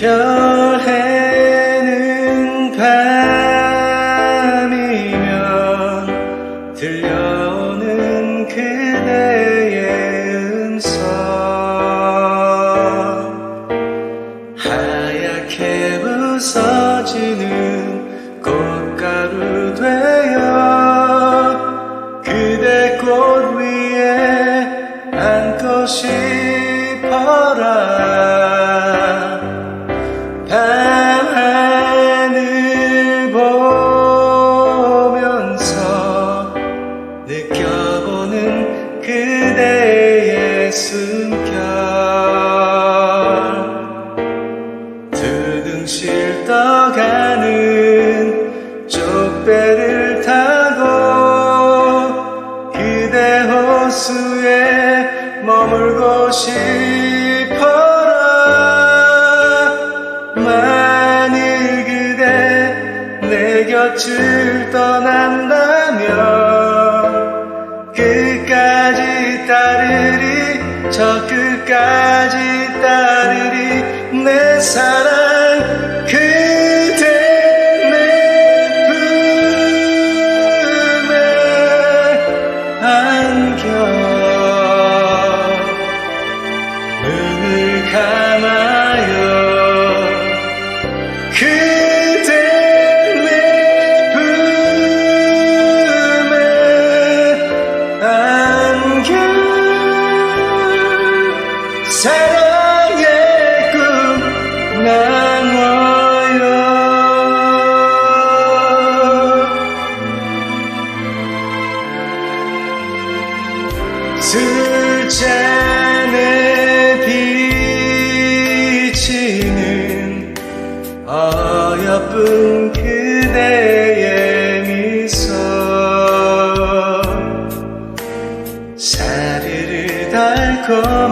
별 해는 밤이면 들려오는 그대의 음성. 하얗게 부서지는 꽃가루 되어 그대 꽃 위에 앉고 싶 호수에 머물고 싶어라. 만일 그대 내 곁을 떠난다면 끝까지 따르리 저 끝까지 따르리 내 사랑 술잔에 비치는 어여쁜 그대의 미소 사르르 달콤한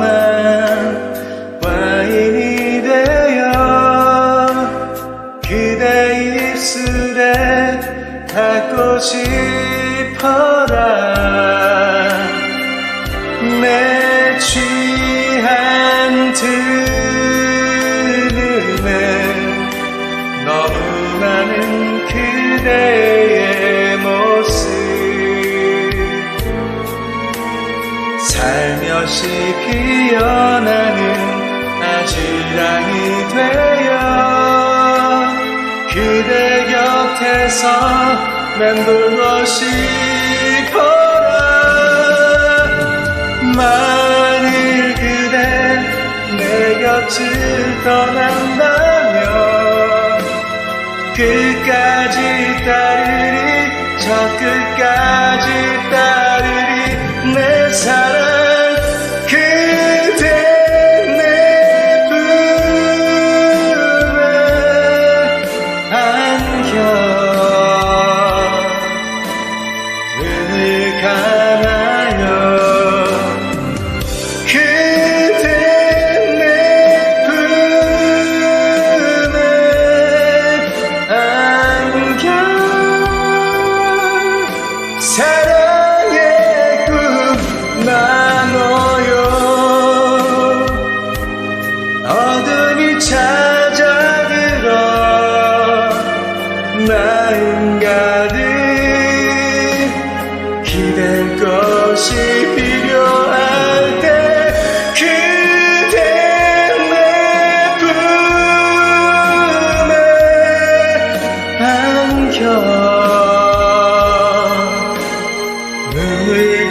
와인이 되어 그대 입술에 닿고 싶 취한 들음에 너무 많은 그대의 모습. 살며시 피어나는 아지랑이 되어 그대 곁에서 맴돌고 싶어라 곁을 떠난다면 끝까지 따르리 저 끝까지 따르리 내 사랑 away.